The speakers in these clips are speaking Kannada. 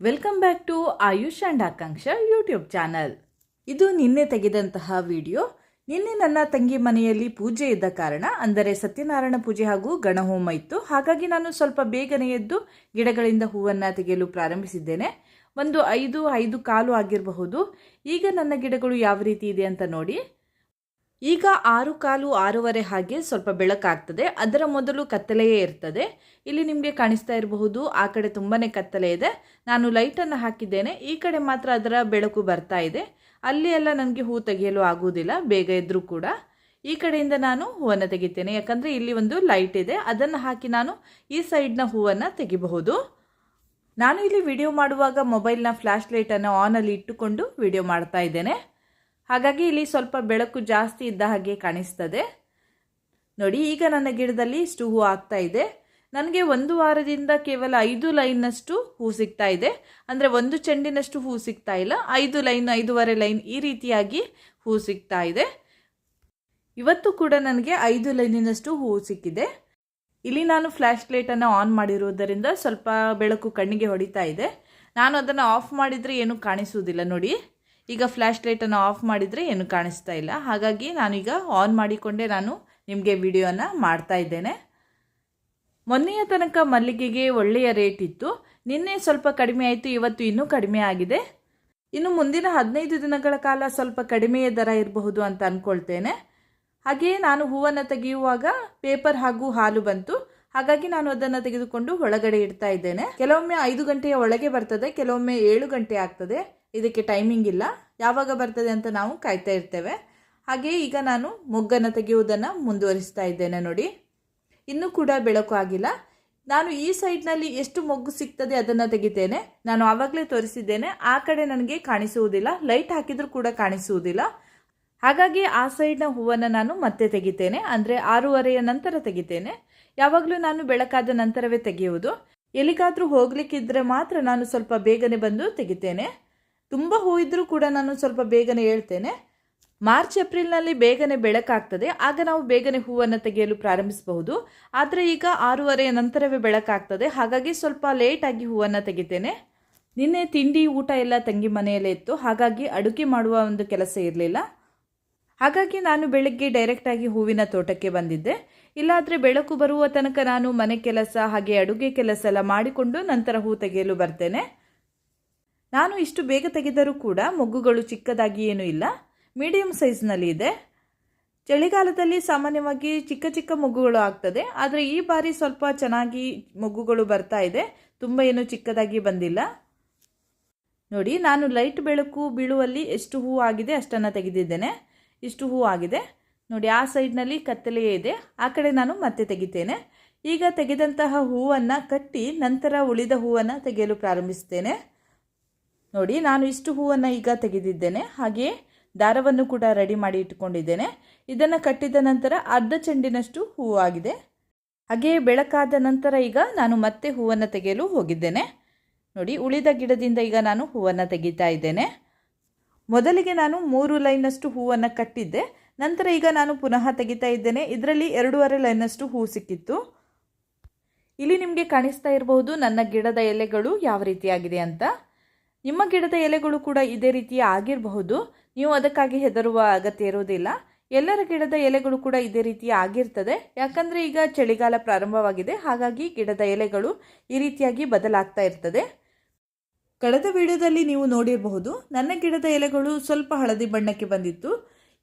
Welcome back to Ayush and Akanksha YouTube channel ಇದು ನಿನ್ನೆ ತೆಗೆದಂತಹ ವಿಡಿಯೋ ನಿನ್ನೆ ನನ್ನ ತಂಗಿ ಮನೆಯಲ್ಲಿ ಪೂಜೆ ಇದ್ದ ಕಾರಣ, ಅಂದರೆ ಸತ್ಯನಾರಾಯಣ ಪೂಜೆ ಹಾಗೂ ಗಣಹೋಮ ಇತ್ತು. ಹಾಗಾಗಿ ನಾನು ಸ್ವಲ್ಪ ಬೇಗನೆ ಎದ್ದು ಗಿಡಗಳಿಂದ ಹೂವನ್ನು ತೆಗೆಯಲು ಪ್ರಾರಂಭಿಸಿದ್ದೇನೆ. ಒಂದು ಐದು ಐದು ಕಾಲು ಆಗಿರಬಹುದು. ಈಗ ನನ್ನ ಗಿಡಗಳು ಯಾವ ರೀತಿ ಇದೆ ಅಂತ ನೋಡಿ. ಈಗ ಆರು ಕಾಲು ಆರೂವರೆ ಹಾಗೆ ಸ್ವಲ್ಪ ಬೆಳಕಾಗ್ತದೆ. ಅದರ ಮೊದಲು ಕತ್ತಲೆಯೇ ಇರ್ತದೆ. ಇಲ್ಲಿ ನಿಮಗೆ ಕಾಣಿಸ್ತಾ ಇರಬಹುದು, ಆ ಕಡೆ ತುಂಬಾ ಕತ್ತಲೆ ಇದೆ. ನಾನು ಲೈಟನ್ನು ಹಾಕಿದ್ದೇನೆ. ಈ ಕಡೆ ಮಾತ್ರ ಅದರ ಬೆಳಕು ಬರ್ತಾ ಇದೆ. ಅಲ್ಲಿ ಎಲ್ಲ ನನಗೆ ಹೂ ತೆಗೆಯಲು ಆಗುವುದಿಲ್ಲ, ಬೇಗ ಇದ್ದರೂ ಕೂಡ. ಈ ಕಡೆಯಿಂದ ನಾನು ಹೂವನ್ನು ತೆಗಿತೇನೆ. ಯಾಕಂದರೆ ಇಲ್ಲಿ ಒಂದು ಲೈಟ್ ಇದೆ. ಅದನ್ನು ಹಾಕಿ ನಾನು ಈ ಸೈಡ್ನ ಹೂವನ್ನು ತೆಗಿಬಹುದು. ನಾನು ಇಲ್ಲಿ ವಿಡಿಯೋ ಮಾಡುವಾಗ ಮೊಬೈಲ್ನ ಫ್ಲ್ಯಾಶ್ ಲೈಟನ್ನು ಆನಲ್ಲಿ ಇಟ್ಟುಕೊಂಡು ವಿಡಿಯೋ ಮಾಡ್ತಾ ಇದ್ದೇನೆ. ಹಾಗಾಗಿ ಇಲ್ಲಿ ಸ್ವಲ್ಪ ಬೆಳಕು ಜಾಸ್ತಿ ಇದ್ದ ಹಾಗೆ ಕಾಣಿಸ್ತದೆ. ನೋಡಿ, ಈಗ ನನ್ನ ಗಿಡದಲ್ಲಿ ಇಷ್ಟು ಹೂ ಆಗ್ತಾ ಇದೆ. ನನಗೆ ಒಂದು ವಾರದಿಂದ ಕೇವಲ ಐದು ಲೈನ್ನಷ್ಟು ಹೂ ಸಿಗ್ತಾ ಇದೆ. ಅಂದರೆ ಒಂದು ಚೆಂಡಿನಷ್ಟು ಹೂ ಸಿಗ್ತಾ ಇಲ್ಲ. ಐದು ಲೈನ್, ಐದೂವರೆ ಲೈನ್ ಈ ರೀತಿಯಾಗಿ ಹೂ ಸಿಗ್ತಾ ಇದೆ. ಇವತ್ತು ಕೂಡ ನನಗೆ ಐದು ಲೈನಿನಷ್ಟು ಹೂ ಸಿಕ್ಕಿದೆ. ಇಲ್ಲಿ ನಾನು ಫ್ಲ್ಯಾಶ್ ಲೈಟನ್ನು ಆನ್ ಮಾಡಿರುವುದರಿಂದ ಸ್ವಲ್ಪ ಬೆಳಕು ಕಣ್ಣಿಗೆ ಹೊಡಿತಾ ಇದೆ. ನಾನು ಅದನ್ನು ಆಫ್ ಮಾಡಿದರೆ ಏನೂ ಕಾಣಿಸುವುದಿಲ್ಲ. ನೋಡಿ ಈಗ ಫ್ಲ್ಯಾಶ್ ಲೈಟನ್ನು ಆಫ್ ಮಾಡಿದರೆ ಏನು ಕಾಣಿಸ್ತಾ ಇಲ್ಲ. ಹಾಗಾಗಿ ನಾನೀಗ ಆನ್ ಮಾಡಿಕೊಂಡೇ ನಾನು ನಿಮಗೆ ವಿಡಿಯೋನ ಮಾಡ್ತಾ ಇದ್ದೇನೆ. ಮೊನ್ನೆಯ ತನಕ ಮಲ್ಲಿಗೆಗೆ ಒಳ್ಳೆಯ ರೇಟ್ ಇತ್ತು. ನಿನ್ನೆ ಸ್ವಲ್ಪ ಕಡಿಮೆ ಆಯಿತು, ಇವತ್ತು ಇನ್ನೂ ಕಡಿಮೆ ಆಗಿದೆ. ಇನ್ನು ಮುಂದಿನ ಹದಿನೈದು ದಿನಗಳ ಕಾಲ ಸ್ವಲ್ಪ ಕಡಿಮೆಯ ದರ ಇರಬಹುದು ಅಂತ ಅಂದ್ಕೊಳ್ತೇನೆ ಹಾಗೆಯೇ ನಾನು ಹೂವನ್ನು ತೆಗೆಯುವಾಗ ಪೇಪರ್ ಹಾಗೂ ಹಾಲು ಬಂತು. ಹಾಗಾಗಿ ನಾನು ಅದನ್ನು ತೆಗೆದುಕೊಂಡು ಒಳಗಡೆ ಇಡ್ತಾ ಇದ್ದೇನೆ. ಕೆಲವೊಮ್ಮೆ ಐದು ಗಂಟೆಯ ಒಳಗೆ ಬರ್ತದೆ, ಕೆಲವೊಮ್ಮೆ ಏಳು ಗಂಟೆ ಆಗ್ತದೆ. ಇದಕ್ಕೆ ಟೈಮಿಂಗ್ ಇಲ್ಲ. ಯಾವಾಗ ಬರ್ತದೆ ಅಂತ ನಾವು ಕಾಯ್ತಾ ಇರ್ತೇವೆ. ಹಾಗೆ ಈಗ ನಾನು ಮೊಗ್ಗನ್ನು ತೆಗೆಯುವುದನ್ನು ಮುಂದುವರಿಸ್ತಾ ಇದ್ದೇನೆ ನೋಡಿ. ಇನ್ನೂ ಕೂಡ ಬೆಳಕು ಆಗಿಲ್ಲ. ನಾನು ಈ ಸೈಡ್ನಲ್ಲಿ ಎಷ್ಟು ಮೊಗ್ಗು ಸಿಗ್ತದೆ ಅದನ್ನು ತೆಗಿತೇನೆ. ನಾನು ಆವಾಗಲೇ ತೋರಿಸಿದ್ದೇನೆ. ಆ ಕಡೆ ನನಗೆ ಕಾಣಿಸುವುದಿಲ್ಲ. ಲೈಟ್ ಹಾಕಿದರೂ ಕೂಡ ಕಾಣಿಸುವುದಿಲ್ಲ. ಹಾಗಾಗಿ ಆ ಸೈಡ್ನ ಹೂವನ್ನು ನಾನು ಮತ್ತೆ ತೆಗಿತೇನೆ. ಅಂದರೆ ಆರೂವರೆಯ ನಂತರ ತೆಗಿತೇನೆ. ಯಾವಾಗಲೂ ನಾನು ಬೆಳಕಾದ ನಂತರವೇ ತೆಗೆಯುವುದು. ಎಲ್ಲಿಗಾದರೂ ಹೋಗ್ಲಿಕ್ಕಿದ್ರೆ ಮಾತ್ರ ನಾನು ಸ್ವಲ್ಪ ಬೇಗನೆ ಬಂದು ತೆಗಿತೇನೆ. ತುಂಬ ಹೂ ಇದ್ದರೂ ಕೂಡ ನಾನು ಸ್ವಲ್ಪ ಬೇಗನೆ ಹೇಳ್ತೇನೆ. ಮಾರ್ಚ್, ಏಪ್ರಿಲ್ನಲ್ಲಿ ಬೇಗನೆ ಬೆಳಕಾಗ್ತದೆ. ಆಗ ನಾವು ಬೇಗನೆ ಹೂವನ್ನು ತೆಗೆಯಲು ಪ್ರಾರಂಭಿಸಬಹುದು. ಆದರೆ ಈಗ ಆರೂವರೆಯ ನಂತರವೇ ಬೆಳಕಾಗ್ತದೆ. ಹಾಗಾಗಿ ಸ್ವಲ್ಪ ಲೇಟಾಗಿ ಹೂವನ್ನು ತೆಗಿತೇನೆ. ನಿನ್ನೆ ತಿಂಡಿ, ಊಟ ಎಲ್ಲ ತಂಗಿ ಮನೆಯಲ್ಲೇ ಇತ್ತು. ಹಾಗಾಗಿ ಅಡುಗೆ ಮಾಡುವ ಒಂದು ಕೆಲಸ ಇರಲಿಲ್ಲ. ಹಾಗಾಗಿ ನಾನು ಬೆಳಗ್ಗೆ ಡೈರೆಕ್ಟಾಗಿ ಹೂವಿನ ತೋಟಕ್ಕೆ ಬಂದಿದ್ದೆ. ಇಲ್ಲಾದರೆ ಬೆಳಕು ಬರುವ ತನಕ ನಾನು ಮನೆ ಕೆಲಸ, ಹಾಗೆ ಅಡುಗೆ ಕೆಲಸ ಎಲ್ಲ ಮಾಡಿಕೊಂಡು ನಂತರ ಹೂ ತೆಗೆಯಲು ಬರ್ತೇನೆ. ನಾನು ಇಷ್ಟು ಬೇಗ ತೆಗೆದರೂ ಕೂಡ ಮೊಗ್ಗುಗಳು ಚಿಕ್ಕದಾಗಿ ಏನೂ ಇಲ್ಲ. ಮೀಡಿಯಂ ಸೈಜ್ನಲ್ಲಿ ಇದೆ. ಚಳಿಗಾಲದಲ್ಲಿ ಸಾಮಾನ್ಯವಾಗಿ ಚಿಕ್ಕ ಚಿಕ್ಕ ಮೊಗ್ಗುಗಳು ಆಗ್ತದೆ. ಆದರೆ ಈ ಬಾರಿ ಸ್ವಲ್ಪ ಚೆನ್ನಾಗಿ ಮೊಗ್ಗುಗಳು ಬರ್ತಾ ಇದೆ. ತುಂಬ ಏನು ಚಿಕ್ಕದಾಗಿ ಬಂದಿಲ್ಲ. ನೋಡಿ, ನಾನು ಲೈಟ್ ಬೆಳಕು ಬೀಳುವಲ್ಲಿ ಎಷ್ಟು ಹೂ ಆಗಿದೆ ಅಷ್ಟನ್ನು ತೆಗೆದಿದ್ದೇನೆ. ಇಷ್ಟು ಹೂ ಆಗಿದೆ. ನೋಡಿ, ಆ ಸೈಡ್ನಲ್ಲಿ ಕತ್ತಲೆಯೇ ಇದೆ. ಆ ಕಡೆ ನಾನು ಮತ್ತೆ ತೆಗಿತೇನೆ. ಈಗ ತೆಗೆದಂತಹ ಹೂವನ್ನು ಕಟ್ಟಿ ನಂತರ ಉಳಿದ ಹೂವನ್ನು ತೆಗೆಯಲು ಪ್ರಾರಂಭಿಸ್ತೇನೆ. ನೋಡಿ, ನಾನು ಇಷ್ಟು ಹೂವನ್ನು ಈಗ ತೆಗೆದಿದ್ದೇನೆ. ಹಾಗೆಯೇ ದಾರವನ್ನು ಕೂಡ ರೆಡಿ ಮಾಡಿ ಇಟ್ಕೊಂಡಿದ್ದೇನೆ ಇದನ್ನು ಕಟ್ಟಿದ ನಂತರ ಅರ್ಧ ಚೆಂಡಿನಷ್ಟು ಹೂವು ಆಗಿದೆ. ಹಾಗೆಯೇ ಬೆಳಕಾದ ನಂತರ ಈಗ ನಾನು ಮತ್ತೆ ಹೂವನ್ನು ತೆಗೆಯಲು ಹೋಗಿದ್ದೇನೆ. ನೋಡಿ, ಉಳಿದ ಗಿಡದಿಂದ ಈಗ ನಾನು ಹೂವನ್ನು ತೆಗಿತಾ ಇದ್ದೇನೆ. ಮೊದಲಿಗೆ ನಾನು ಮೂರು ಲೈನಷ್ಟು ಹೂವನ್ನು ಕಟ್ಟಿದ್ದೆ. ನಂತರ ಈಗ ನಾನು ಪುನಃ ತೆಗಿತಾ ಇದ್ದೇನೆ. ಇದರಲ್ಲಿ ಎರಡೂವರೆ ಲೈನಷ್ಟು ಹೂ ಸಿಕ್ಕಿತ್ತು. ಇಲ್ಲಿ ನಿಮಗೆ ಕಾಣಿಸ್ತಾ ಇರಬಹುದು ನನ್ನ ಗಿಡದ ಎಲೆಗಳು ಯಾವ ರೀತಿಯಾಗಿದೆ ಅಂತ. ನಿಮ್ಮ ಗಿಡದ ಎಲೆಗಳು ಕೂಡ ಇದೇ ರೀತಿಯ ಆಗಿರಬಹುದು. ನೀವು ಅದಕ್ಕಾಗಿ ಹೆದರುವ ಅಗತ್ಯ ಇರುವುದಿಲ್ಲ ಎಲ್ಲರ ಗಿಡದ ಎಲೆಗಳು ಕೂಡ ಇದೇ ರೀತಿಯ ಆಗಿರ್ತದೆ. ಯಾಕಂದರೆ ಈಗ ಚಳಿಗಾಲ ಪ್ರಾರಂಭವಾಗಿದೆ. ಹಾಗಾಗಿ ಗಿಡದ ಎಲೆಗಳು ಈ ರೀತಿಯಾಗಿ ಬದಲಾಗ್ತಾ ಇರ್ತದೆ. ಕಳೆದ ವಿಡಿಯೋದಲ್ಲಿ ನೀವು ನೋಡಿರಬಹುದು, ನನ್ನ ಗಿಡದ ಎಲೆಗಳು ಸ್ವಲ್ಪ ಹಳದಿ ಬಣ್ಣಕ್ಕೆ ಬಂದಿತ್ತು.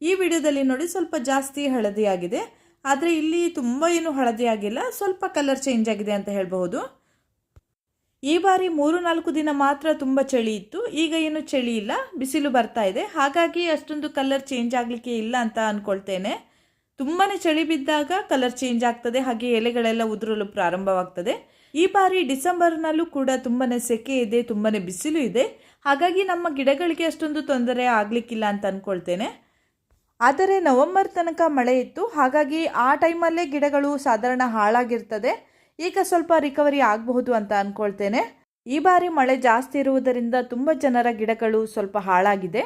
ಈ ವಿಡಿಯೋದಲ್ಲಿ ನೋಡಿ ಸ್ವಲ್ಪ ಜಾಸ್ತಿ ಹಳದಿಯಾಗಿದೆ. ಆದರೆ ಇಲ್ಲಿ ತುಂಬ ಏನು ಹಳದಿ ಆಗಿಲ್ಲ ಸ್ವಲ್ಪ ಕಲರ್ ಚೇಂಜ್ ಆಗಿದೆ ಅಂತ ಹೇಳಬಹುದು. ಈ ಬಾರಿ ಮೂರು ನಾಲ್ಕು ದಿನ ಮಾತ್ರ ತುಂಬ ಚಳಿ ಇತ್ತು. ಈಗ ಏನು ಚಳಿ ಇಲ್ಲ, ಬಿಸಿಲು ಬರ್ತಾ ಇದೆ. ಹಾಗಾಗಿ ಅಷ್ಟೊಂದು ಕಲರ್ ಚೇಂಜ್ ಆಗಲಿಕ್ಕೆ ಇಲ್ಲ ಅಂತ ಅಂದ್ಕೊಳ್ತೇನೆ ತುಂಬಾ ಚಳಿ ಬಿದ್ದಾಗ ಕಲರ್ ಚೇಂಜ್ ಆಗ್ತದೆ, ಹಾಗೆ ಎಲೆಗಳೆಲ್ಲ ಉದುರಲು ಪ್ರಾರಂಭವಾಗ್ತದೆ. ಈ ಬಾರಿ ಡಿಸೆಂಬರ್ನಲ್ಲೂ ಕೂಡ ತುಂಬಾ ಸೆಕೆ ಇದೆ ತುಂಬಾ ಬಿಸಿಲು ಇದೆ. ಹಾಗಾಗಿ ನಮ್ಮ ಗಿಡಗಳಿಗೆ ಅಷ್ಟೊಂದು ತೊಂದರೆ ಆಗಲಿಕ್ಕಿಲ್ಲ ಅಂತ ಅಂದ್ಕೊಳ್ತೇನೆ ಆದರೆ ನವೆಂಬರ್ ತನಕ ಮಳೆ ಇತ್ತು. ಹಾಗಾಗಿ ಆ ಟೈಮಲ್ಲೇ ಗಿಡಗಳು ಸಾಧಾರಣ ಹಾಳಾಗಿರ್ತದೆ. ಈಗ ಸ್ವಲ್ಪ ರಿಕವರಿ ಆಗಬಹುದು ಅಂತ ಅಂದ್ಕೊಳ್ತೇನೆ ಈ ಬಾರಿ ಮಳೆ ಜಾಸ್ತಿ ಇರುವುದರಿಂದ ತುಂಬ ಜನರ ಗಿಡಗಳು ಸ್ವಲ್ಪ ಹಾಳಾಗಿದೆ.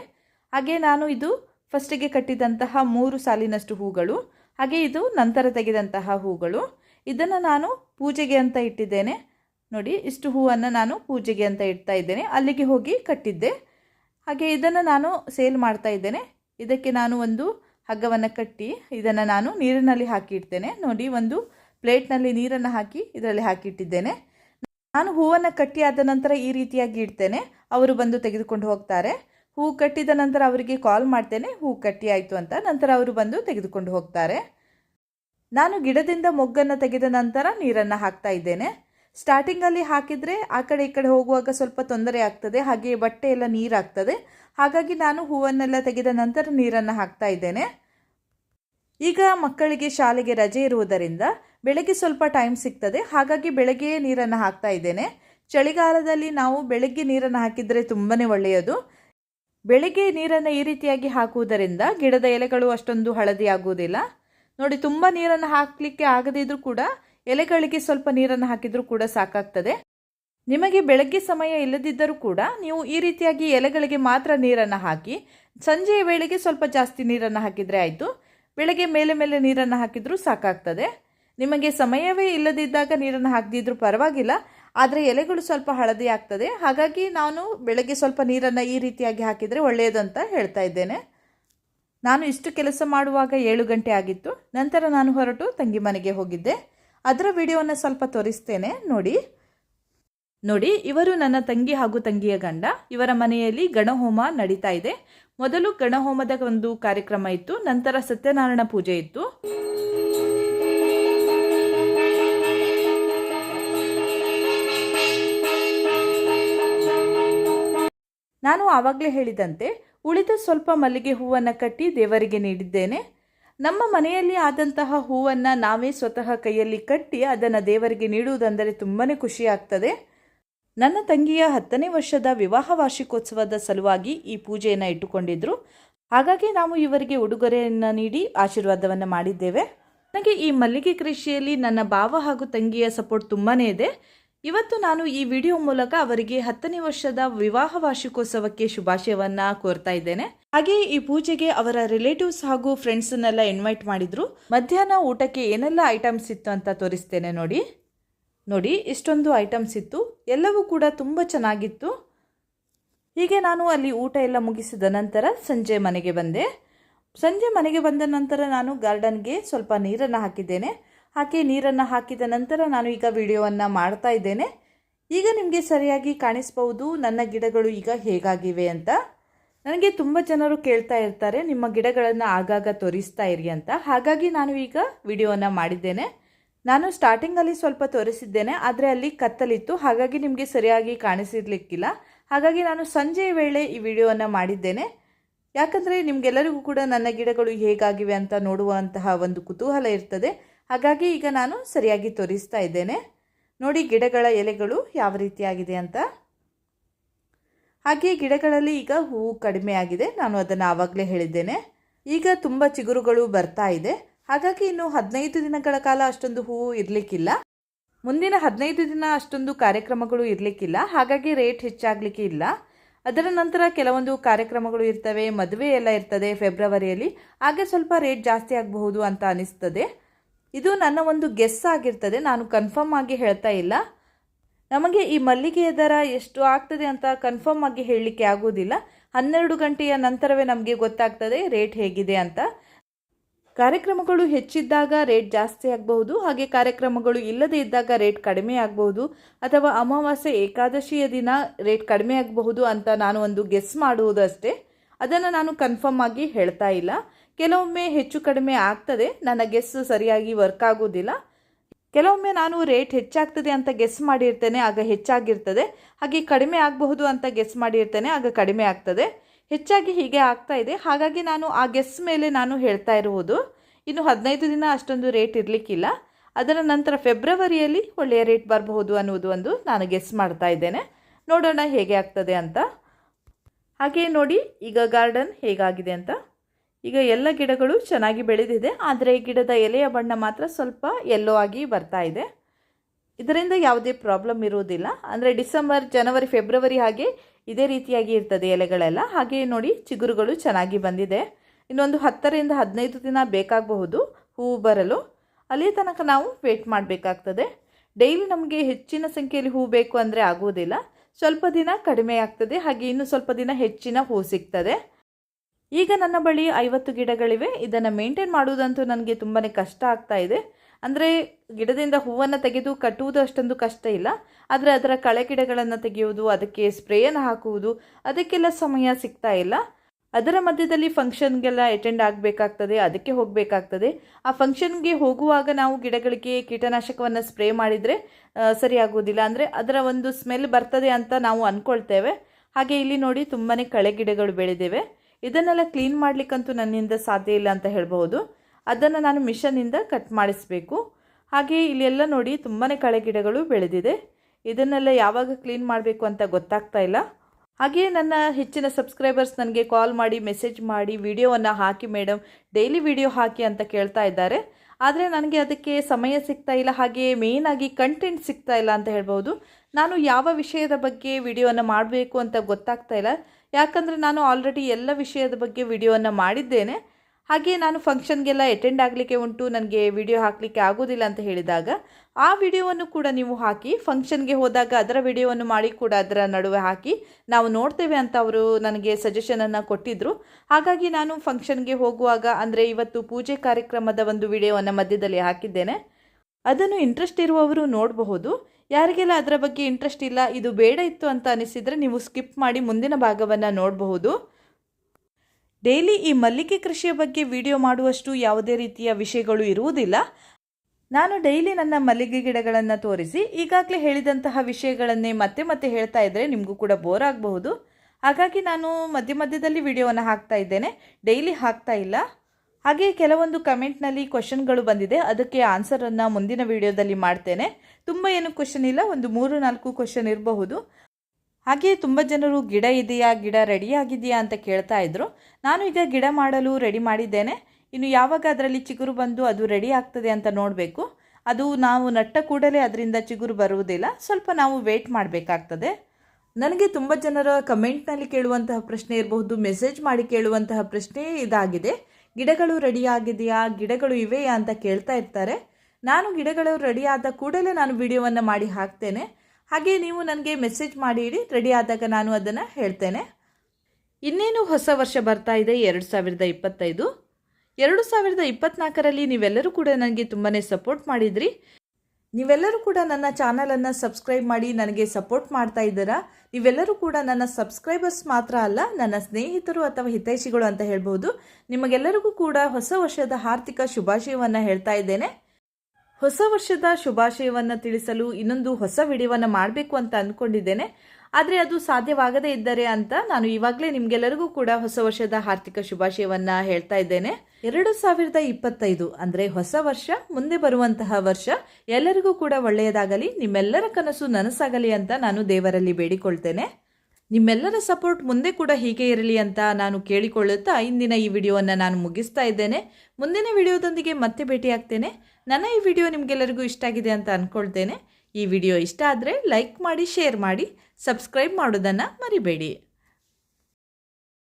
ಹಾಗೆ ನಾನು ಇದು ಫಸ್ಟಿಗೆ ಕಟ್ಟಿದಂತಹ ಮೂರು ಸಾಲಿನಷ್ಟು ಹೂಗಳು, ಹಾಗೆ ಇದು ನಂತರ ತೆಗೆದಂತಹ ಹೂಗಳು. ಇದನ್ನು ನಾನು ಪೂಜೆಗೆ ಅಂತ ಇಟ್ಟಿದ್ದೇನೆ. ನೋಡಿ, ಇಷ್ಟು ಹೂವನ್ನು ನಾನು ಪೂಜೆಗೆ ಅಂತ ಇಡ್ತಾ ಇದ್ದೇನೆ. ಅಲ್ಲಿಗೆ ಹೋಗಿ ಕಟ್ಟಿದ್ದೆ. ಹಾಗೆ ಇದನ್ನು ನಾನು ಸೇಲ್ ಮಾಡ್ತಾ ಇದ್ದೇನೆ. ಇದಕ್ಕೆ ನಾನು ಒಂದು ಹಗ್ಗವನ್ನು ಕಟ್ಟಿ, ಇದನ್ನು ನಾನು ನೀರಿನಲ್ಲಿ ಹಾಕಿ ಇಡ್ತೇನೆ ನೋಡಿ, ಒಂದು ಪ್ಲೇಟ್ನಲ್ಲಿ ನೀರನ್ನು ಹಾಕಿ ಇದರಲ್ಲಿ ಹಾಕಿಟ್ಟಿದ್ದೇನೆ. ನಾನು ಹೂವನ್ನು ಕಟ್ಟಿ ಆದ ನಂತರ ಈ ರೀತಿಯಾಗಿ ಇಡ್ತೇನೆ. ಅವರು ಬಂದು ತೆಗೆದುಕೊಂಡು ಹೋಗ್ತಾರೆ. ಹೂ ಕಟ್ಟಿದ ನಂತರ ಅವರಿಗೆ ಕಾಲ್ ಮಾಡ್ತೇನೆ. ಹೂ ಕಟ್ಟಿ ಆಯಿತು ಅಂತ ನಂತರ ಅವರು ಬಂದು ತೆಗೆದುಕೊಂಡು ಹೋಗ್ತಾರೆ. ನಾನು ಗಿಡದಿಂದ ಮೊಗ್ಗನ್ನು ತೆಗೆದ ನಂತರ ನೀರನ್ನು ಹಾಕ್ತಾ ಇದ್ದೇನೆ. ಸ್ಟಾರ್ಟಿಂಗಲ್ಲಿ ಹಾಕಿದರೆ ಆ ಕಡೆ ಈ ಕಡೆ ಹೋಗುವಾಗ ಸ್ವಲ್ಪ ತೊಂದರೆ ಆಗ್ತದೆ. ಹಾಗೆ ಬಟ್ಟೆ ಎಲ್ಲ ನೀರಾಗ್ತದೆ. ಹಾಗಾಗಿ ನಾನು ಹೂವನ್ನೆಲ್ಲ ತೆಗೆದ ನಂತರ ನೀರನ್ನು ಹಾಕ್ತಾ ಇದ್ದೇನೆ. ಈಗ ಮಕ್ಕಳಿಗೆ ಶಾಲೆಗೆ ರಜೆ ಇರುವುದರಿಂದ ಬೆಳಗ್ಗೆ ಸ್ವಲ್ಪ ಟೈಮ್ ಸಿಗ್ತದೆ. ಹಾಗಾಗಿ ಬೆಳಗ್ಗೆಯೇ ನೀರನ್ನು ಹಾಕ್ತಾ ಇದ್ದೇನೆ. ಚಳಿಗಾಲದಲ್ಲಿ ನಾವು ಬೆಳಗ್ಗೆ ನೀರನ್ನು ಹಾಕಿದರೆ ತುಂಬಾ ಒಳ್ಳೆಯದು. ಬೆಳಗ್ಗೆ ನೀರನ್ನು ಈ ರೀತಿಯಾಗಿ ಹಾಕುವುದರಿಂದ ಗಿಡದ ಎಲೆಗಳು ಅಷ್ಟೊಂದು ಹಳದಿ ಆಗುವುದಿಲ್ಲ. ನೋಡಿ, ತುಂಬ ನೀರನ್ನು ಹಾಕಲಿಕ್ಕೆ ಆಗದಿದ್ರೂ ಕೂಡ ಎಲೆಗಳಿಗೆ ಸ್ವಲ್ಪ ನೀರನ್ನು ಹಾಕಿದರೂ ಕೂಡ ಸಾಕಾಗ್ತದೆ. ನಿಮಗೆ ಬೆಳಗ್ಗೆ ಸಮಯ ಇಲ್ಲದಿದ್ದರೂ ಕೂಡ ನೀವು ಈ ರೀತಿಯಾಗಿ ಎಲೆಗಳಿಗೆ ಮಾತ್ರ ನೀರನ್ನು ಹಾಕಿ ಸಂಜೆಯ ವೇಳೆಗೆ ಸ್ವಲ್ಪ ಜಾಸ್ತಿ ನೀರನ್ನು ಹಾಕಿದರೆ ಆಯಿತು. ಬೆಳಗ್ಗೆ ಮೇಲೆ ಮೇಲೆ ನೀರನ್ನು ಹಾಕಿದರೂ ಸಾಕಾಗ್ತದೆ. ನಿಮಗೆ ಸಮಯವೇ ಇಲ್ಲದಿದ್ದಾಗ ನೀರನ್ನು ಹಾಕದಿದ್ರೂ ಪರವಾಗಿಲ್ಲ, ಆದರೆ ಎಲೆಗಳು ಸ್ವಲ್ಪ ಹಳದಿ ಆಗ್ತದೆ. ಹಾಗಾಗಿ ನಾನು ಬೆಳಗ್ಗೆ ಸ್ವಲ್ಪ ನೀರನ್ನು ಈ ರೀತಿಯಾಗಿ ಹಾಕಿದರೆ ಒಳ್ಳೆಯದು ಅಂತ ಹೇಳ್ತಾ ಇದ್ದೇನೆ. ನಾನು ಇಷ್ಟು ಕೆಲಸ ಮಾಡುವಾಗ ಏಳು ಗಂಟೆ ಆಗಿತ್ತು. ನಂತರ ನಾನು ಹೊರಟು ತಂಗಿ ಮನೆಗೆ ಹೋಗಿದ್ದೆ. ಅದರ ವಿಡಿಯೋವನ್ನು ಸ್ವಲ್ಪ ತೋರಿಸ್ತೇನೆ, ನೋಡಿ. ನೋಡಿ, ಇವರು ನನ್ನ ತಂಗಿ ಹಾಗೂ ತಂಗಿಯ ಗಂಡ. ಇವರ ಮನೆಯಲ್ಲಿ ಗಣಹೋಮ ನಡೀತಾ ಇದೆ. ಮೊದಲು ಗಣಹೋಮದ ಒಂದು ಕಾರ್ಯಕ್ರಮ ಇತ್ತು, ನಂತರ ಸತ್ಯನಾರಾಯಣ ಪೂಜೆ ಇತ್ತು. ನಾನು ಆವಾಗಲೇ ಹೇಳಿದಂತೆ ಉಳಿದ ಸ್ವಲ್ಪ ಮಲ್ಲಿಗೆ ಹೂವನ್ನು ಕಟ್ಟಿ ದೇವರಿಗೆ ನೀಡಿದ್ದೇನೆ. ನಮ್ಮ ಮನೆಯಲ್ಲಿ ಆದಂತಹ ಹೂವನ್ನು ನಾವೇ ಸ್ವತಃ ಕೈಯಲ್ಲಿ ಕಟ್ಟಿ ಅದನ್ನು ದೇವರಿಗೆ ನೀಡುವುದೆಂದರೆ ತುಂಬಾ ಖುಷಿ ಆಗ್ತದೆ. ನನ್ನ ತಂಗಿಯ ಹತ್ತನೇ ವರ್ಷದ ವಿವಾಹ ವಾರ್ಷಿಕೋತ್ಸವದ ಸಲುವಾಗಿ ಈ ಪೂಜೆಯನ್ನು ಇಟ್ಟುಕೊಂಡಿದ್ದರು ಹಾಗಾಗಿ ನಾವು ಇವರಿಗೆ ಉಡುಗೊರೆಯನ್ನು ನೀಡಿ ಆಶೀರ್ವಾದವನ್ನು ಮಾಡಿದ್ದೇವೆ. ನನಗೆ ಈ ಮಲ್ಲಿಗೆ ಕೃಷಿಯಲ್ಲಿ ನನ್ನ ಭಾವ ಹಾಗೂ ತಂಗಿಯ ಸಪೋರ್ಟ್ ತುಂಬಾ ಇದೆ. ಇವತ್ತು ನಾನು ಈ ವಿಡಿಯೋ ಮೂಲಕ ಅವರಿಗೆ ಹತ್ತನೇ ವರ್ಷದ ವಿವಾಹ ವಾರ್ಷಿಕೋತ್ಸವಕ್ಕೆ ಶುಭಾಶಯವನ್ನ ಕೋರ್ತಾ ಇದ್ದೇನೆ. ಹಾಗೆ ಈ ಪೂಜೆಗೆ ಅವರ ರಿಲೇಟಿವ್ಸ್ ಹಾಗೂ ಫ್ರೆಂಡ್ಸನ್ನೆಲ್ಲ ಇನ್ವೈಟ್ ಮಾಡಿದ್ರು. ಮಧ್ಯಾಹ್ನ ಊಟಕ್ಕೆ ಏನೆಲ್ಲ ಐಟಮ್ಸ್ ಇತ್ತು ಅಂತ ತೋರಿಸ್ತೇನೆ ನೋಡಿ. ನೋಡಿ, ಇಷ್ಟೊಂದು ಐಟಮ್ಸ್ ಇತ್ತು. ಎಲ್ಲವೂ ಕೂಡ ತುಂಬ ಚೆನ್ನಾಗಿತ್ತು. ಹೀಗೆ ನಾನು ಅಲ್ಲಿ ಊಟ ಎಲ್ಲ ಮುಗಿಸಿದ ನಂತರ ಸಂಜೆ ಮನೆಗೆ ಬಂದೆ. ಸಂಜೆ ಮನೆಗೆ ಬಂದ ನಂತರ ನಾನು ಗಾರ್ಡನ್ಗೆ ಸ್ವಲ್ಪ ನೀರನ್ನು ಹಾಕಿದ್ದೇನೆ. ಹಾಗೆ ನೀರನ್ನು ಹಾಕಿದ ನಂತರ ನಾನು ಈಗ ವಿಡಿಯೋವನ್ನು ಮಾಡ್ತಾ ಇದ್ದೇನೆ. ಈಗ ನಿಮಗೆ ಸರಿಯಾಗಿ ಕಾಣಿಸ್ಬಹುದು, ನನ್ನ ಗಿಡಗಳು ಈಗ ಹೇಗಾಗಿವೆ ಅಂತ. ನನಗೆ ತುಂಬ ಜನರು ಕೇಳ್ತಾ ಇರ್ತಾರೆ, ನಿಮ್ಮ ಗಿಡಗಳನ್ನು ಆಗಾಗ ತೋರಿಸ್ತಾ ಇರಿ ಅಂತ. ಹಾಗಾಗಿ ನಾನು ಈಗ ವಿಡಿಯೋವನ್ನು ಮಾಡಿದ್ದೇನೆ. ನಾನು ಸ್ಟಾರ್ಟಿಂಗಲ್ಲಿ ಸ್ವಲ್ಪ ತೋರಿಸಿದ್ದೇನೆ, ಆದರೆ ಅಲ್ಲಿ ಕತ್ತಲಿತ್ತು. ಹಾಗಾಗಿ ನಿಮಗೆ ಸರಿಯಾಗಿ ಕಾಣಿಸಿರ್ಲಿಕ್ಕಿಲ್ಲ. ಹಾಗಾಗಿ ನಾನು ಸಂಜೆ ವೇಳೆ ಈ ವಿಡಿಯೋವನ್ನು ಮಾಡಿದ್ದೇನೆ. ಯಾಕಂದರೆ ನಿಮಗೆಲ್ಲರಿಗೂ ಕೂಡ ನನ್ನ ಗಿಡಗಳು ಹೇಗಾಗಿವೆ ಅಂತ ನೋಡುವಂತಹ ಒಂದು ಕುತೂಹಲ ಇರ್ತದೆ. ಹಾಗಾಗಿ ಈಗ ನಾನು ಸರಿಯಾಗಿ ತೋರಿಸ್ತಾ ಇದ್ದೇನೆ. ನೋಡಿ ಗಿಡಗಳ ಎಲೆಗಳು ಯಾವ ರೀತಿಯಾಗಿದೆ ಅಂತ. ಹಾಗೆ ಗಿಡಗಳಲ್ಲಿ ಈಗ ಹೂವು ಕಡಿಮೆ ಆಗಿದೆ. ನಾನು ಅದನ್ನು ಆವಾಗಲೇ ಹೇಳಿದ್ದೇನೆ. ಈಗ ತುಂಬ ಚಿಗುರುಗಳು ಬರ್ತಾ ಇದೆ. ಹಾಗಾಗಿ ಇನ್ನು ಹದಿನೈದು ದಿನಗಳ ಕಾಲ ಅಷ್ಟೊಂದು ಹೂವು ಇರಲಿಕ್ಕಿಲ್ಲ. ಮುಂದಿನ ಹದಿನೈದು ದಿನ ಅಷ್ಟೊಂದು ಕಾರ್ಯಕ್ರಮಗಳು ಇರಲಿಕ್ಕಿಲ್ಲ. ಹಾಗಾಗಿ ರೇಟ್ ಹೆಚ್ಚಾಗಲಿಕ್ಕೆ ಇಲ್ಲ. ಅದರ ನಂತರ ಕೆಲವೊಂದು ಕಾರ್ಯಕ್ರಮಗಳು ಇರ್ತವೆ. ಮದುವೆ ಎಲ್ಲ ಇರ್ತದೆ ಫೆಬ್ರವರಿಯಲ್ಲಿ. ಹಾಗೆ ಸ್ವಲ್ಪ ರೇಟ್ ಜಾಸ್ತಿ ಆಗಬಹುದು ಅಂತ ಅನಿಸ್ತದೆ. ಇದು ನನ್ನ ಒಂದು ಗೆಸ್ ಆಗಿರ್ತದೆ, ನಾನು ಕನ್ಫರ್ಮ್ ಆಗಿ ಹೇಳ್ತಾ ಇಲ್ಲ. ನಮಗೆ ಈ ಮಲ್ಲಿಗೆಯ ದರ ಎಷ್ಟು ಆಗ್ತದೆ ಅಂತ ಕನ್ಫರ್ಮ್ ಆಗಿ ಹೇಳಲಿಕ್ಕೆ ಆಗೋದಿಲ್ಲ ಹನ್ನೆರಡು ಗಂಟೆಯ ನಂತರವೇ ನಮಗೆ ಗೊತ್ತಾಗ್ತದೆ ರೇಟ್ ಹೇಗಿದೆ ಅಂತ. ಕಾರ್ಯಕ್ರಮಗಳು ಹೆಚ್ಚಿದ್ದಾಗ ರೇಟ್ ಜಾಸ್ತಿ ಆಗಬಹುದು, ಹಾಗೆ ಕಾರ್ಯಕ್ರಮಗಳು ಇಲ್ಲದೇ ಇದ್ದಾಗ ರೇಟ್ ಕಡಿಮೆ ಆಗಬಹುದು, ಅಥವಾ ಅಮಾವಾಸ್ಯೆ ಏಕಾದಶಿಯ ದಿನ ರೇಟ್ ಕಡಿಮೆ ಆಗಬಹುದು ಅಂತ ನಾನು ಒಂದು ಗೆಸ್ ಮಾಡುವುದು ಅಷ್ಟೇ ಅದನ್ನು ನಾನು ಕನ್ಫರ್ಮ್ ಆಗಿ ಹೇಳ್ತಾ ಇಲ್ಲ. ಕೆಲವೊಮ್ಮೆ ಹೆಚ್ಚು ಕಡಿಮೆ ಆಗ್ತದೆ. ನನ್ನ ಗೆಸ್ ಸರಿಯಾಗಿ ವರ್ಕ್ ಆಗೋದಿಲ್ಲ. ಕೆಲವೊಮ್ಮೆ ನಾನು ರೇಟ್ ಹೆಚ್ಚಾಗ್ತದೆ ಅಂತ ಗೆಸ್ ಮಾಡಿರ್ತೇನೆ, ಆಗ ಹೆಚ್ಚಾಗಿರ್ತದೆ. ಹಾಗೆ ಕಡಿಮೆ ಆಗಬಹುದು ಅಂತ ಗೆಸ್ ಮಾಡಿರ್ತೇನೆ, ಆಗ ಕಡಿಮೆ ಆಗ್ತದೆ. ಹೆಚ್ಚಾಗಿ ಹೀಗೆ ಆಗ್ತಾ ಇದೆ. ಹಾಗಾಗಿ ನಾನು ಆ ಗೆಸ್ ಮೇಲೆ ನಾನು ಹೇಳ್ತಾ ಇರುವುದು. ಇನ್ನು ಹದಿನೈದು ದಿನ ಅಷ್ಟೊಂದು ರೇಟ್ ಇರಲಿಕ್ಕಿಲ್ಲ. ಅದರ ನಂತರ ಫೆಬ್ರವರಿಯಲ್ಲಿ ಒಳ್ಳೆಯ ರೇಟ್ ಬರಬಹುದು ಅನ್ನುವುದು ಒಂದು ನಾನು ಗೆಸ್ ಮಾಡ್ತಾ ಇದ್ದೇನೆ. ನೋಡೋಣ ಹೇಗೆ ಆಗ್ತದೆ ಅಂತ. ಹಾಗೆ ನೋಡಿ, ಈಗ ಗಾರ್ಡನ್ ಹೇಗಾಗಿದೆ ಅಂತ. ಈಗ ಎಲ್ಲ ಗಿಡಗಳು ಚೆನ್ನಾಗಿ ಬೆಳೆದಿದೆ, ಆದರೆ ಗಿಡದ ಎಲೆಯ ಬಣ್ಣ ಮಾತ್ರ ಸ್ವಲ್ಪ ಎಲ್ಲೋ ಆಗಿ ಬರ್ತಾ ಇದೆ. ಇದರಿಂದ ಯಾವುದೇ ಪ್ರಾಬ್ಲಮ್ ಇರುವುದಿಲ್ಲ. ಅಂದರೆ ಡಿಸೆಂಬರ್, ಜನವರಿ, ಫೆಬ್ರವರಿ ಹಾಗೆ ಇದೇ ರೀತಿಯಾಗಿ ಇರ್ತದೆ ಎಲೆಗಳೆಲ್ಲ. ಹಾಗೆ ನೋಡಿ ಚಿಗುರುಗಳು ಚೆನ್ನಾಗಿ ಬಂದಿದೆ. ಇನ್ನೊಂದು ಹತ್ತರಿಂದ ಹದಿನೈದು ದಿನ ಬೇಕಾಗಬಹುದು ಹೂವು ಬರಲು. ಅಲ್ಲಿ ತನಕ ನಾವು ವೇಟ್ ಮಾಡಬೇಕಾಗ್ತದೆ. ಡೈಲಿ ನಮಗೆ ಹೆಚ್ಚಿನ ಸಂಖ್ಯೆಯಲ್ಲಿ ಹೂ ಬೇಕು ಅಂದರೆ ಆಗುವುದಿಲ್ಲ. ಸ್ವಲ್ಪ ದಿನ ಕಡಿಮೆ ಆಗ್ತದೆ. ಹಾಗೆ ಇನ್ನೂ ಸ್ವಲ್ಪ ದಿನ ಹೆಚ್ಚಿನ ಹೂವು ಸಿಗ್ತದೆ. ಈಗ ನನ್ನ ಬಳಿ ಐವತ್ತು ಗಿಡಗಳಿವೆ. ಇದನ್ನು ಮೇಂಟೈನ್ ಮಾಡುವುದಂತೂ ನನಗೆ ತುಂಬಾ ಕಷ್ಟ ಆಗ್ತಾ ಇದೆ. ಅಂದರೆ ಗಿಡದಿಂದ ಹೂವನ್ನು ತೆಗೆದು ಕಟ್ಟುವುದು ಅಷ್ಟೊಂದು ಕಷ್ಟ ಇಲ್ಲ. ಆದರೆ ಅದರ ಕಳೆ ಗಿಡಗಳನ್ನು ತೆಗೆಯುವುದು, ಅದಕ್ಕೆ ಸ್ಪ್ರೇಯನ್ನು ಹಾಕುವುದು, ಅದಕ್ಕೆಲ್ಲ ಸಮಯ ಸಿಗ್ತಾ ಇಲ್ಲ. ಅದರ ಮಧ್ಯದಲ್ಲಿ ಫಂಕ್ಷನ್ಗೆಲ್ಲ ಅಟೆಂಡ್ ಆಗಬೇಕಾಗ್ತದೆ, ಅದಕ್ಕೆ ಹೋಗಬೇಕಾಗ್ತದೆ. ಆ ಫಂಕ್ಷನ್ಗೆ ಹೋಗುವಾಗ ನಾವು ಗಿಡಗಳಿಗೆ ಕೀಟನಾಶಕವನ್ನು ಸ್ಪ್ರೇ ಮಾಡಿದರೆ ಸರಿಯಾಗುವುದಿಲ್ಲ. ಅಂದರೆ ಅದರ ಒಂದು ಸ್ಮೆಲ್ ಬರ್ತದೆ ಅಂತ ನಾವು ಅಂದ್ಕೊಳ್ತೇವೆ ಹಾಗೆ ಇಲ್ಲಿ ನೋಡಿ ತುಂಬಾ ಕಳೆ ಗಿಡಗಳು ಬೆಳೆದಿವೆ. ಇದನ್ನೆಲ್ಲ ಕ್ಲೀನ್ ಮಾಡಲಿಕ್ಕಂತೂ ನನ್ನಿಂದ ಸಾಧ್ಯ ಇಲ್ಲ ಅಂತ ಹೇಳ್ಬೋದು ಅದನ್ನು ನಾನು ಮಿಷನ್ನಿಂದ ಕಟ್ ಮಾಡಿಸಬೇಕು. ಹಾಗೆ ಇಲ್ಲೆಲ್ಲ ನೋಡಿ ತುಂಬಾ ಕಳೆ ಗಿಡಗಳು ಬೆಳೆದಿದೆ. ಇದನ್ನೆಲ್ಲ ಯಾವಾಗ ಕ್ಲೀನ್ ಮಾಡಬೇಕು ಅಂತ ಗೊತ್ತಾಗ್ತಾ ಇಲ್ಲ. ಹಾಗೆಯೇ ನನ್ನ ಹೆಚ್ಚಿನ ಸಬ್ಸ್ಕ್ರೈಬರ್ಸ್ ನನಗೆ ಕಾಲ್ ಮಾಡಿ ಮೆಸೇಜ್ ಮಾಡಿ ವಿಡಿಯೋವನ್ನು ಹಾಕಿ ಮೇಡಮ್ ಡೈಲಿ ವಿಡಿಯೋ ಹಾಕಿ ಅಂತ ಕೇಳ್ತಾ ಇದ್ದಾರೆ. ಆದರೆ ನನಗೆ ಅದಕ್ಕೆ ಸಮಯ ಸಿಗ್ತಾ ಇಲ್ಲ, ಹಾಗೆ ಮೇಯ್ನಾಗಿ ಕಂಟೆಂಟ್ ಸಿಗ್ತಾ ಇಲ್ಲ ಅಂತ ಹೇಳ್ಬೋದು. ನಾನು ಯಾವ ವಿಷಯದ ಬಗ್ಗೆ ವಿಡಿಯೋವನ್ನು ಮಾಡಬೇಕು ಅಂತ ಗೊತ್ತಾಗ್ತಾ ಇಲ್ಲ. ಯಾಕಂದರೆ ನಾನು ಆಲ್ರೆಡಿ ಎಲ್ಲ ವಿಷಯದ ಬಗ್ಗೆ ವಿಡಿಯೋವನ್ನು ಮಾಡಿದ್ದೇನೆ. ಹಾಗೆ ನಾನು ಫಂಕ್ಷನ್ಗೆಲ್ಲ ಅಟೆಂಡ್ ಆಗಲಿಕ್ಕೆ ಉಂಟು, ನನಗೆ ವಿಡಿಯೋ ಹಾಕಲಿಕ್ಕೆ ಆಗೋದಿಲ್ಲ ಅಂತ ಹೇಳಿದಾಗ, ಆ ವಿಡಿಯೋವನ್ನು ಕೂಡ ನೀವು ಹಾಕಿ ಫಂಕ್ಷನ್ಗೆ ಹೋದಾಗ ಅದರ ವಿಡಿಯೋವನ್ನು ಮಾಡಿ ಕೂಡ ಅದರ ನಡುವೆ ಹಾಕಿ, ನಾವು ನೋಡ್ತೇವೆ ಅಂತ ಅವರು ನನಗೆ ಸಜೆಷನನ್ನು ಕೊಟ್ಟಿದ್ದರು ಹಾಗಾಗಿ ನಾನು ಫಂಕ್ಷನ್ಗೆ ಹೋಗುವಾಗ, ಅಂದರೆ ಇವತ್ತು ಪೂಜೆ ಕಾರ್ಯಕ್ರಮದ ಒಂದು ವಿಡಿಯೋವನ್ನು ಮಧ್ಯದಲ್ಲಿ ಹಾಕಿದ್ದೇನೆ. ಅದನ್ನು ಇಂಟ್ರೆಸ್ಟ್ ಇರುವವರು ನೋಡಬಹುದು. ಯಾರಿಗೆಲ್ಲ ಅದರ ಬಗ್ಗೆ ಇಂಟ್ರೆಸ್ಟ್ ಇಲ್ಲ, ಇದು ಬೇಡ ಇತ್ತು ಅಂತ ಅನಿಸಿದರೆ ನೀವು ಸ್ಕಿಪ್ ಮಾಡಿ ಮುಂದಿನ ಭಾಗವನ್ನು ನೋಡಬಹುದು. ಡೈಲಿ ಈ ಮಲ್ಲಿಗೆ ಕೃಷಿಯ ಬಗ್ಗೆ ವಿಡಿಯೋ ಮಾಡುವಷ್ಟು ಯಾವುದೇ ರೀತಿಯ ವಿಷಯಗಳು ಇರುವುದಿಲ್ಲ. ನಾನು ಡೈಲಿ ನನ್ನ ಮಲ್ಲಿಗೆ ಗಿಡಗಳನ್ನು ತೋರಿಸಿ ಈಗಾಗಲೇ ಹೇಳಿದಂತಹ ವಿಷಯಗಳನ್ನೇ ಮತ್ತೆ ಮತ್ತೆ ಹೇಳ್ತಾ ಇದ್ದರೆ ನಿಮಗೂ ಕೂಡ ಬೋರ್ ಆಗಬಹುದು. ಹಾಗಾಗಿ ನಾನು ಮಧ್ಯ ಮಧ್ಯದಲ್ಲಿ ವಿಡಿಯೋವನ್ನು ಹಾಕ್ತಾ ಇದ್ದೇನೆ. ಡೈಲಿ ಹಾಕ್ತಾ ಇಲ್ಲ. ಹಾಗೆ ಕೆಲವೊಂದು ಕಮೆಂಟ್ನಲ್ಲಿ ಕ್ವಶನ್ಗಳು ಬಂದಿದೆ. ಅದಕ್ಕೆ ಆನ್ಸರನ್ನು ಮುಂದಿನ ವಿಡಿಯೋದಲ್ಲಿ ಮಾಡ್ತೇನೆ. ತುಂಬ ಏನು ಕ್ವಶನ್ ಇಲ್ಲ, ಒಂದು ಮೂರು ನಾಲ್ಕು ಕ್ವಶನ್ ಇರಬಹುದು. ಹಾಗೆ ತುಂಬ ಜನರು ಗಿಡ ಇದೆಯಾ, ಗಿಡ ರೆಡಿ ಆಗಿದೆಯಾ ಅಂತ ಕೇಳ್ತಾ ಇದ್ರು. ನಾನು ಈಗ ಗಿಡ ಮಾಡಲು ರೆಡಿ ಮಾಡಿದ್ದೇನೆ. ಇನ್ನು ಯಾವಾಗ ಅದರಲ್ಲಿ ಚಿಗುರು ಬಂದು ಅದು ರೆಡಿ ಆಗ್ತದೆ ಅಂತ ನೋಡಬೇಕು. ಅದು ನಾವು ನಟ್ಟ ಕೂಡಲೇ ಅದರಿಂದ ಚಿಗುರು ಬರುವುದಿಲ್ಲ. ಸ್ವಲ್ಪ ನಾವು ವೇಟ್ ಮಾಡಬೇಕಾಗ್ತದೆ. ನನಗೆ ತುಂಬ ಜನರ ಕಮೆಂಟ್ನಲ್ಲಿ ಕೇಳುವಂತಹ ಪ್ರಶ್ನೆ ಇರಬಹುದು ಮೆಸೇಜ್ ಮಾಡಿ ಕೇಳುವಂತಹ ಪ್ರಶ್ನೆ ಇದಾಗಿದೆ. ಗಿಡಗಳು ರೆಡಿ ಆಗಿದೆಯಾ, ಗಿಡಗಳು ಇವೆಯಾ ಅಂತ ಕೇಳ್ತಾ ಇರ್ತಾರೆ. ನಾನು ಗಿಡಗಳು ರೆಡಿ ಆದ ಕೂಡಲೇ ನಾನು ವಿಡಿಯೋವನ್ನು ಮಾಡಿ ಹಾಕ್ತೇನೆ. ಹಾಗೆ ನೀವು ನನಗೆ ಮೆಸೇಜ್ ಮಾಡಿ ಇಡಿ ರೆಡಿ ಆದಾಗ ನಾನು ಅದನ್ನು ಹೇಳ್ತೇನೆ. ಇನ್ನೇನು ಹೊಸ ವರ್ಷ ಬರ್ತಾ ಇದೆ, ಎರಡು ಸಾವಿರದ ಇಪ್ಪತ್ತೈದು. ಎರಡು ಸಾವಿರದ ಇಪ್ಪತ್ನಾಲ್ಕರಲ್ಲಿ ನೀವೆಲ್ಲರೂ ಕೂಡ ನನಗೆ ತುಂಬಾ ಸಪೋರ್ಟ್ ಮಾಡಿದ್ರಿ. ನೀವೆಲ್ಲರೂ ಕೂಡ ನನ್ನ ಚಾನಲನ್ನು ಸಬ್ಸ್ಕ್ರೈಬ್ ಮಾಡಿ ನನಗೆ ಸಪೋರ್ಟ್ ಮಾಡ್ತಾ ಇದ್ದೀರಾ? ನೀವೆಲ್ಲರೂ ಕೂಡ ನನ್ನ ಸಬ್ಸ್ಕ್ರೈಬರ್ಸ್ ಮಾತ್ರ ಅಲ್ಲ, ನನ್ನ ಸ್ನೇಹಿತರು ಅಥವಾ ಹಿತೈಷಿಗಳು ಅಂತ ಹೇಳ್ಬೋದು. ನಿಮಗೆಲ್ಲರಿಗೂ ಕೂಡ ಹೊಸ ವರ್ಷದ ಆರ್ಥಿಕ ಶುಭಾಶಯವನ್ನು ಹೇಳ್ತಾ ಇದ್ದೇನೆ. ಹೊಸ ವರ್ಷದ ಶುಭಾಶಯವನ್ನು ತಿಳಿಸಲು ಇನ್ನೊಂದು ಹೊಸ ವಿಡಿಯೋವನ್ನು ಮಾಡಬೇಕು ಅಂತ ಅಂದ್ಕೊಂಡಿದ್ದೇನೆ. ಆದರೆ ಅದು ಸಾಧ್ಯವಾಗದೇ ಇದ್ದರೆ ಅಂತ ನಾನು ಇವಾಗಲೇ ನಿಮಗೆಲ್ಲರಿಗೂ ಕೂಡ ಹೊಸ ವರ್ಷದ ಆರ್ಥಿಕ ಶುಭಾಶಯವನ್ನು ಹೇಳ್ತಾ ಇದ್ದೇನೆ. ಎರಡು ಸಾವಿರದ ಇಪ್ಪತ್ತೈದು ಅಂದರೆ ಹೊಸ ವರ್ಷ, ಮುಂದೆ ಬರುವಂತಹ ವರ್ಷ ಎಲ್ಲರಿಗೂ ಕೂಡ ಒಳ್ಳೆಯದಾಗಲಿ, ನಿಮ್ಮೆಲ್ಲರ ಕನಸು ನನಸಾಗಲಿ ಅಂತ ನಾನು ದೇವರಲ್ಲಿ ಬೇಡಿಕೊಳ್ತೇನೆ. ನಿಮ್ಮೆಲ್ಲರ ಸಪೋರ್ಟ್ ಮುಂದೆ ಕೂಡ ಹೀಗೆ ಇರಲಿ ಅಂತ ನಾನು ಕೇಳಿಕೊಳ್ಳುತ್ತಾ ಇಂದಿನ ಈ ವಿಡಿಯೋವನ್ನು ನಾನು ಮುಗಿಸ್ತಾ ಇದ್ದೇನೆ. ಮುಂದಿನ ವಿಡಿಯೋದೊಂದಿಗೆ ಮತ್ತೆ ಭೇಟಿಯಾಗ್ತೇನೆ. ನನ್ನ ಈ ವಿಡಿಯೋ ನಿಮಗೆಲ್ಲರಿಗೂ ಇಷ್ಟ ಆಗಿದೆ ಅಂತ ಅಂದ್ಕೊಳ್ತೇನೆ ಈ ವಿಡಿಯೋ ಇಷ್ಟ ಆದರೆ ಲೈಕ್ ಮಾಡಿ, ಶೇರ್ ಮಾಡಿ, ಸಬ್ಸ್ಕ್ರೈಬ್ ಮಾಡೋದನ್ನು ಮರಿಬೇಡಿ.